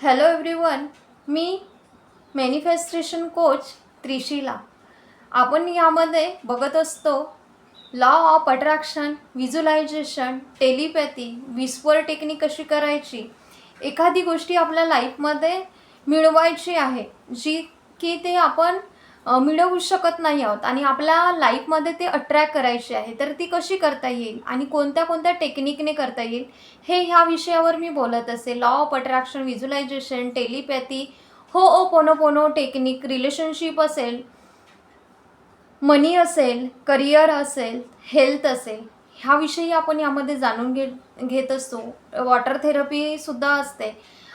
Hello everyone मी manifestation coach Trishila. आपण यामध्ये बघत असतो law of attraction visualization telepathy whisper technique कशी करायची? एखादी गोष्टी आपल्या लाईफमध्ये मिळवायची आहे जी की ते आपण मिळवू शकत नाही आहोत. आणि आपल्या लाईफमध्ये ते अट्रॅक्ट करायचे आहे. तर ती कशी करता येईल? आणि कोणत्या कोणत्या टेक्निकने करता येईल? हे ह्या विषयावर मी बोलत असे. Law of attraction visualization telepathy ho'oponopono पोनो technique relationship असेल मनी असेल करिअर असेल हेल्थ असेल ह्याविषयी आपण यामध्ये जाणून घे घेत असतो. वॉटर थेरपीसुद्धा असते.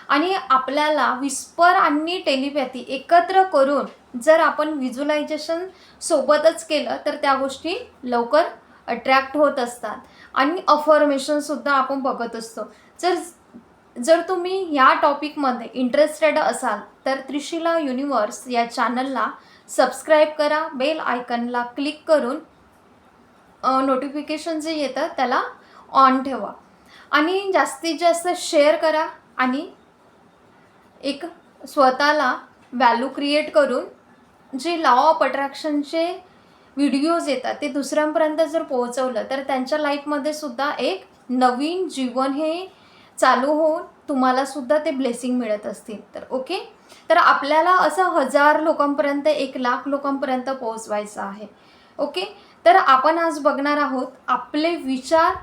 आणि आपल्याला विस्पर आणि टेलिपॅथी एकत्र करून जर आपण व्हिज्युलायझेशन सोबतच केलं तर त्या गोष्टी लवकर अट्रॅक्ट होत असतात. आणि अफॉर्मेशनसुद्धा आपण बघत असतो. जर जर तुम्ही या टॉपिकमध्ये इंटरेस्टेड असाल तर त्रिशिला युनिवर्स या चॅनलला सबस्क्राईब करा बेल आयकनला क्लिक करून नोटिफिकेशन जे येतं त्याला ऑन ठेवा. आणि जास्तीत जास्त शेअर करा आणि एक स्वतःला व्हॅल्यू क्रिएट करून जे लॉ ऑफ अट्रॅक्शनचे व्हिडिओज येतात ते दुसऱ्यांपर्यंत जर पोहोचवलं तर त्यांच्या लाईफमध्ये सुद्धा एक नवीन जीवन हे चालू होऊन तुम्हाला सुद्धा ते ब्लेसिंग मिळत असतील. तर ओके तर आपल्याला असं हजार लोकांपर्यंत एक लाख लोकांपर्यंत पोहोचवायचं आहे. ओके तर आपण आज बघणार आहोत आपले विचार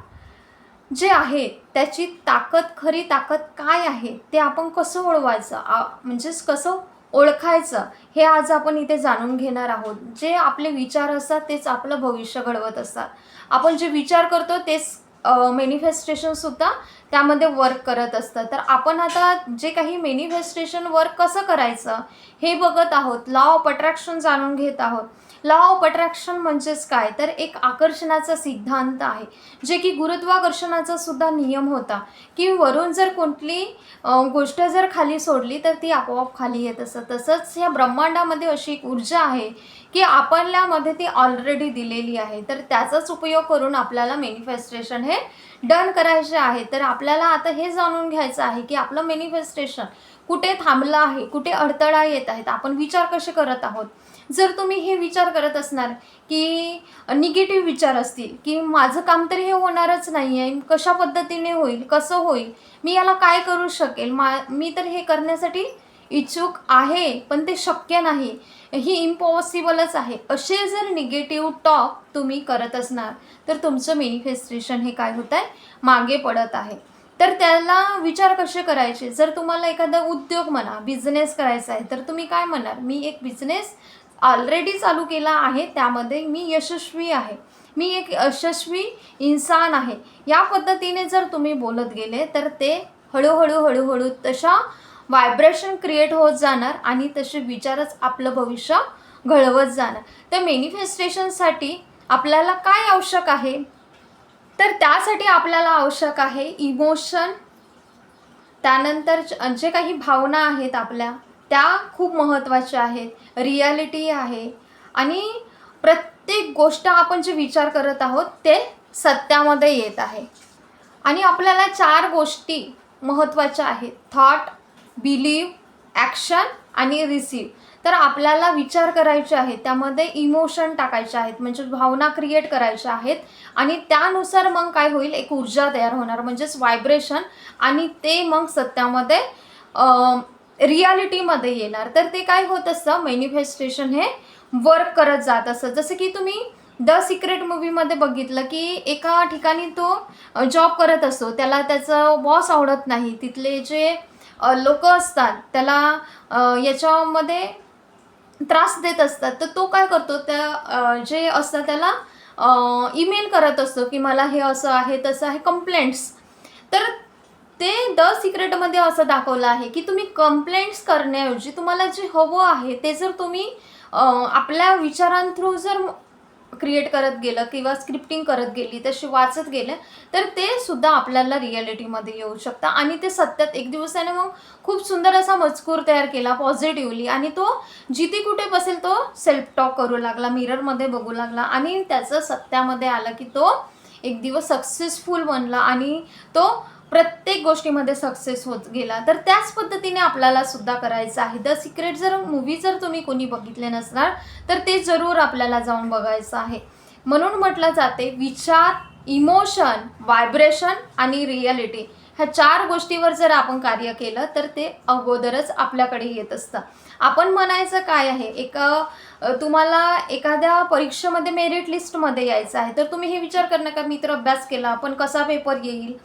जे आहे त्याची ताकद खरी ताकद काय आहे ते आपण कसं ओळवायचं? आ म्हणजेच कसं ओळखायचं. हे आज आपण इथे जाणून घेणार आहोत. जे आपले विचार असतात तेच आपलं भविष्य घडवत असतात. आपण जे विचार करतो तेच मेनिफेस्टेशनसुद्धा त्यामध्ये वर्क करत असतं. तर आपण आता जे काही मेनिफेस्टेशन वर्क कसं करायचं हे बघत आहोत. लॉ ऑफ अट्रॅक्शन जाणून घेत आहोत. लॉ ऑफ अट्रॅक्शन म्हणजेच काय? तर एक आकर्षणाचा सिद्धांत आहे जे की गुरुत्वाकर्षणाचा सुद्धा नियम होता की वरून जर कोणती गोष्ट जर खाली सोडली तर ती आपोआप खाली येत असत. तसंच या ब्रह्मांडामध्ये अशी एक ऊर्जा आहे की आपल्यामध्ये ती ऑलरेडी दिलेली आहे. तर त्याचाच उपयोग करून आपल्याला मॅनिफेस्टेशन हे डन करायचे आहे. तर आपल्याला आता हे जाणून घ्यायचं आहे की आपलं मॅनिफेस्टेशन कुठे थांबलं आहे कुठे अडथळा येत आहेत आपण विचार कसे करत आहोत? जर तुम्ही हे विचार करत असणार की निगेटिव्ह विचार असतील की माझं काम तरी हे होणारच नाही आहे कशा पद्धतीने होईल कसं होईल मी याला काय करू शकेल मा मी तर हे करण्यासाठी इच्छुक आहे पण ते शक्य नाही. ही इम्पॉसिबलच आहे. असे जर निगेटिव्ह टॉक तुम्ही करत असणार तर तुमचं मॅनिफेस्टेशन हे काय होत आहे मागे पडत आहे. तर त्याला विचार कसे करायचे? जर तुम्हाला एखादा उद्योग म्हणा बिझनेस करायचा आहे तर तुम्ही काय म्हणाल मी एक बिझनेस ऑलरेडी चालू केला आहे त्यामध्ये मी यशस्वी आहे. मी एक यशस्वी इन्सान आहे. या पद्धतीने जर तुम्ही बोलत गेले तर ते हळूहळू हळूहळू तशा व्हायब्रेशन क्रिएट होत जाणार आणि तसे विचारच आपलं भविष्य घडवत जाणार. तर मेनिफेस्टेशनसाठी आपल्याला काय आवश्यक आहे? तर त्यासाठी आपल्याला आवश्यक आहे इमोशन त्यानंतर जे काही भावना आहेत आपल्या त्या खूप महत्त्वाच्या आहेत. रियालिटी आहे. आणि प्रत्येक गोष्ट आपण जे विचार करत आहोत ते सत्यामध्ये येत आहे. आणि आपल्याला चार गोष्टी महत्त्वाच्या आहेत. थॉट बिलीव ॲक्शन आणि रिसीव. तर आपल्याला विचार करायचे आहेत त्यामध्ये इमोशन टाकायचे आहेत म्हणजे भावना क्रिएट करायच्या आहेत आणि त्यानुसार मग काय होईल एक ऊर्जा तयार होणार म्हणजेच व्हायब्रेशन आणि ते मग सत्यामध्ये रियालिटीमध्ये येणार. तर ते काय होत असतं मॅनिफेस्टेशन हे वर्क करत जात असतं. जसं की तुम्ही द सिक्रेट मूवीमध्ये बघितलं की एका ठिकाणी तो जॉब करत असतो त्याला त्याचं बॉस आवडत नाही. तिथले जे लोक असतात त्याला याच्यामध्ये त्रास देत असतात. तर तो काय करतो त्या जे असतात त्याला ईमेल करत असतो की मला हे असं आहे तसं आहे कंप्लेंट्स तर ते द सिक्रेटमध्ये असं दाखवलं आहे की तुम्ही कंप्लेंट्स करण्याऐवजी तुम्हाला जे हवं आहे ते जर तुम्ही आपल्या विचारांथ्रू जर क्रिएट करत गेलं किंवा स्क्रिप्टिंग करत गेली तशी वाचत गेलं तर ते सुद्धा आपल्याला रिॲलिटीमध्ये येऊ शकतं. आणि ते सत्यात एक दिवसाने मग खूप सुंदर असा मजकूर तयार केला पॉझिटिव्हली आणि तो जिथे कुठे बसेल तो सेल्फ टॉक करू लागला मिररमध्ये बघू लागला. आणि त्याचं सत्यामध्ये आलं की तो एक दिवस सक्सेसफुल बनला आणि तो प्रत्येक गोष्टीमध्ये सक्सेस होत गेला तर त्याच पद्धतीने आपल्याला सुद्धा करायचं आहे. द सिक्रेट जर मूवी जर तुम्ही कोणी बघितले नसणार तर ते जरूर आपल्याला जाऊन बघायचं आहे. म्हणून म्हटलं जाते विचार इमोशन व्हायब्रेशन आणि रियालिटी ह्या चार गोष्टीवर जर आपण कार्य केलं तर ते अगोदरच आपल्याकडे येत असतं. आपण म्हणायचं काय आहे एक तुम्हाला एखाद्या परीक्षेमध्ये मेरिट लिस्टमध्ये यायचं आहे. तर तुम्ही हे विचार करणं का मी तर अभ्यास केला पण कसा पेपर येईल?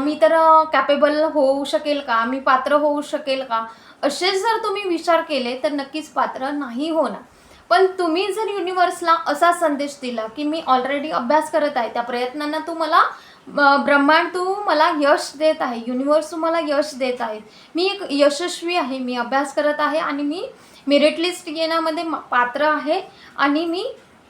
मी तर कॅपेबल होऊ शकेल का? मी पात्र होऊ शकेल का? असेच जर तुम्ही विचार केले तर नक्कीच पात्र नाही होणार. पण तुम्ही जर युनिवर्सला असा संदेश दिला की मी ऑलरेडी अभ्यास करत आहे त्या प्रयत्नांना तू मला ब्रह्मांड तू मला यश देत आहे युनिवर्स तू मला यश देत आहे. मी एक यशस्वी आहे मी अभ्यास करत आहे आणि मी मेरिट लिस्ट येण्यामध्ये पात्र आहे आणि मी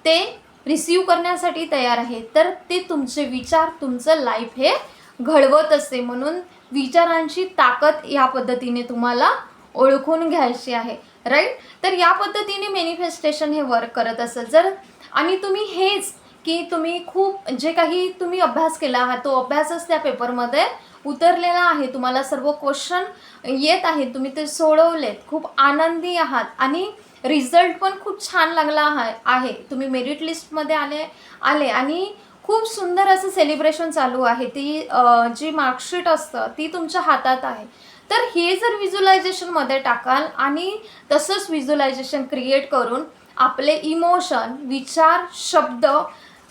ते रिसीव करण्यासाठी तयार आहे. तर ते तुमचे विचार तुमचं लाईफ हे घडवत असते म्हणून विचारांची ताकद या पद्धतीने तुम्हाला ओळखून घ्यायची आहे. राईट तर या पद्धतीने मॅनिफेस्टेशन हे वर्क करत असत जर आणि तुम्ही हेच की तुम्ही खूप जे काही तुम्ही अभ्यास केला आहात तो अभ्यासच त्या पेपरमध्ये उतरलेला आहे. तुम्हाला सर्व क्वेश्चन येत आहेत. तुम्ही ते सोडवलेत. खूप आनंदी आहात. आणि रिझल्ट पण खूप छान लागला आहे. आहे. तुम्ही मेरिट लिस्टमध्ये आले आले. आणि खूप सुंदर असं सेलिब्रेशन चालू आहे. ती जी मार्कशीट असतं ती तुमच्या हातात आहे. तर हे जर व्हिज्युलायझेशनमध्ये टाकाल आणि तसंच व्हिज्युलायझेशन क्रिएट करून आपले इमोशन विचार शब्द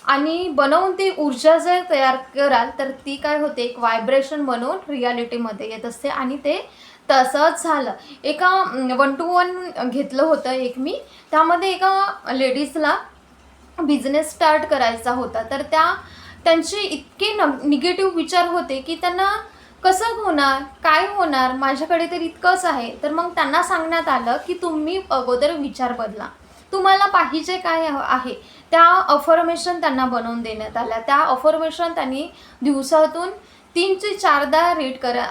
आणि बनवून ती ऊर्जा जर तयार कराल तर ती काय होते? एक व्हायब्रेशन बनवून रियालिटीमध्ये येत असते आणि ते तसंच झालं. एका वन टू वन घेतलं होतं एक मी. त्यामध्ये एका लेडीजला बिझनेस स्टार्ट करायचा होता. तर त्या त्यांचे इतके न निगेटिव्ह विचार होते की त्यांना कसं होणार काय होणार माझ्याकडे तर इतकंच आहे. तर मग त्यांना सांगण्यात आलं की तुम्ही अगोदर विचार बदला. तुम्हाला पाहिजे काय आहे त्या अफर्मेशन त्यांना बनवून देण्यात आल्या. त्या अफर्मेशन त्यांनी दिवसातून तीन ते चारदा रीड करा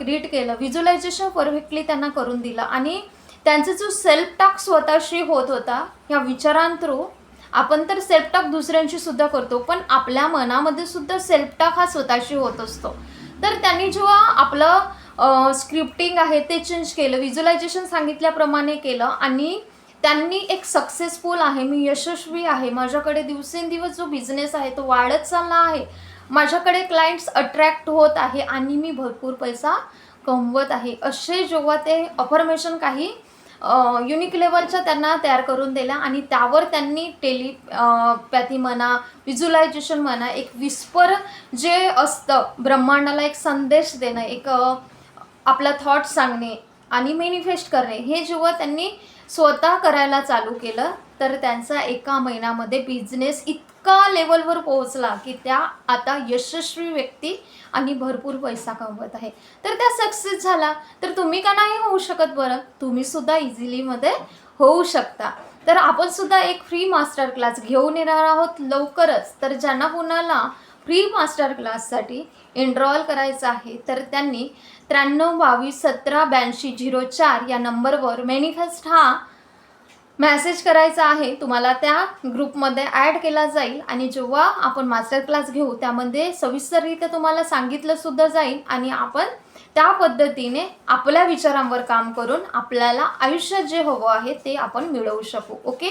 रीड केलं. व्हिज्युलायझेशन परफेक्टली त्यांना करून दिलं. आणि त्यांचा जो सेल्फ टॉक स्वतःशी होत होता या विचारांथ्रू आपण तर सेल्फ टॉक दुसऱ्यांशी सुद्धा करतो पण आपल्या मनामध्ये सुद्धा सेल्फ टॉक हा स्वतःशी होत असतो. तर त्यांनी जेव्हा आपलं स्क्रिप्टिंग आहे ते चेंज केलं व्हिज्युलायझेशन सांगितल्याप्रमाणे केलं आणि त्यांनी एक सक्सेसफुल आहे मी यशस्वी आहे माझ्याकडे दिवसेंदिवस जो बिझनेस आहे तो वाढत चालला आहे माझ्याकडे क्लायंट्स अट्रॅक्ट होत आहे आणि मी भरपूर पैसा कमवत आहे असे जेव्हा ते अफर्मेशन काही युनिक लेवलच्या त्यांना तयार करून दिल्या आणि त्यावर त्यांनी टेली पॅथी म्हणा व्हिज्युलायझेशन म्हणा एक विस्पर जे असतं ब्रह्मांडाला एक संदेश देणं एक आपला थॉट सांगणे आणि मॅनिफेस्ट करणे हे जेव्हा त्यांनी स्वतः करायला चालू केलं तर त्यांचा एका महिन्यामध्ये बिझनेस इतका लेवलवर पोहोचला की त्या आता यशस्वी व्यक्ती आणि भरपूर पैसा कमवत आहे. तर त्या सक्सेस झाला. तर तुम्ही का नाही होऊ शकत बरं? तुम्ही सुद्धा इझिलीमध्ये होऊ शकता. तर आपण सुद्धा एक फ्री मास्टर क्लास घेऊन येणार आहोत लवकरच. तर ज्यांना कुणाला फ्री मास्टर क्लाससाठी एनरॉल करायचं आहे तर त्यांनी त्र्याण्णव बावीस सतरा ब्याऐंशी झिरो चार या नंबरवर मॅनिफेस्ट हा मॅसेज करायचा आहे तुम्हाला त्या ग्रुपमध्ये ॲड केला जाईल आणि जेव्हा आपण मास्टर क्लास घेऊ त्यामध्ये सविस्तररित्या तुम्हाला सांगितलं सुद्धा जाईल आणि आपण त्या पद्धतीने आपल्या विचारांवर काम करून आपल्याला आयुष्यात जे हवं आहे ते आपण मिळवू शकू ओके?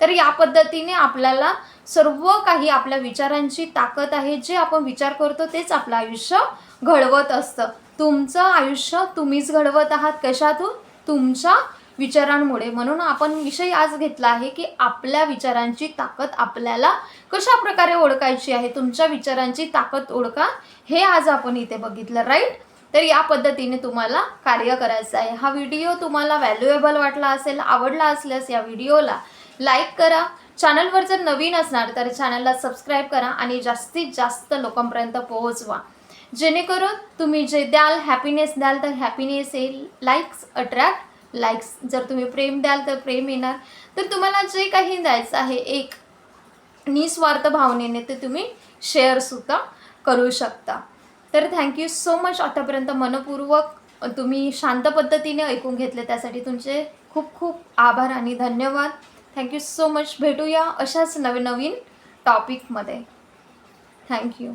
तर या पद्धतीने आपल्याला सर्व काही आपल्या विचारांची ताकद आहे जे आपण विचार करतो तेच आपलं आयुष्य घडवत असतं. तुमचं आयुष्य तुम्हीच घडवत आहात कशातून? तुमच्या विचारांमुळे. म्हणून आपण विषय आज घेतला आहे की आपल्या विचारांची ताकद आपल्याला कशा प्रकारे ओळखायची आहे? तुमच्या विचारांची ताकद ओळखा. हे आज आपण इथे बघितलं राईट तर या पद्धतीने तुम्हाला कार्य करायचं आहे. हा व्हिडिओ तुम्हाला व्हॅल्युएबल वाटला असेल आवडला असल्यास या व्हिडिओला लाईक करा. चॅनलवर जर नवीन असणार तर चॅनलला सबस्क्राईब करा आणि जास्तीत जास्त लोकांपर्यंत पोहोचवा. जेणेकरून तुम्ही जे द्याल हॅपीनेस द्याल तर हॅपीनेस येईल लाईक्स अट्रॅक्ट लाईक्स जर तुम्ही प्रेम द्याल तर प्रेम येणार. तर तुम्हाला जे काही द्यायचं आहे एक निस्वार्थ भावनेने ते तुम्ही शेअरसुद्धा करू शकता. तर थँक्यू सो मच आतापर्यंत मनपूर्वक तुम्ही शांत पद्धतीने ऐकून घेतले त्यासाठी तुमचे खूप खूप आभार आणि धन्यवाद. थँक्यू सो मच भेटूया अशाच नवीन नवीन टॉपिकमध्ये थँक्यू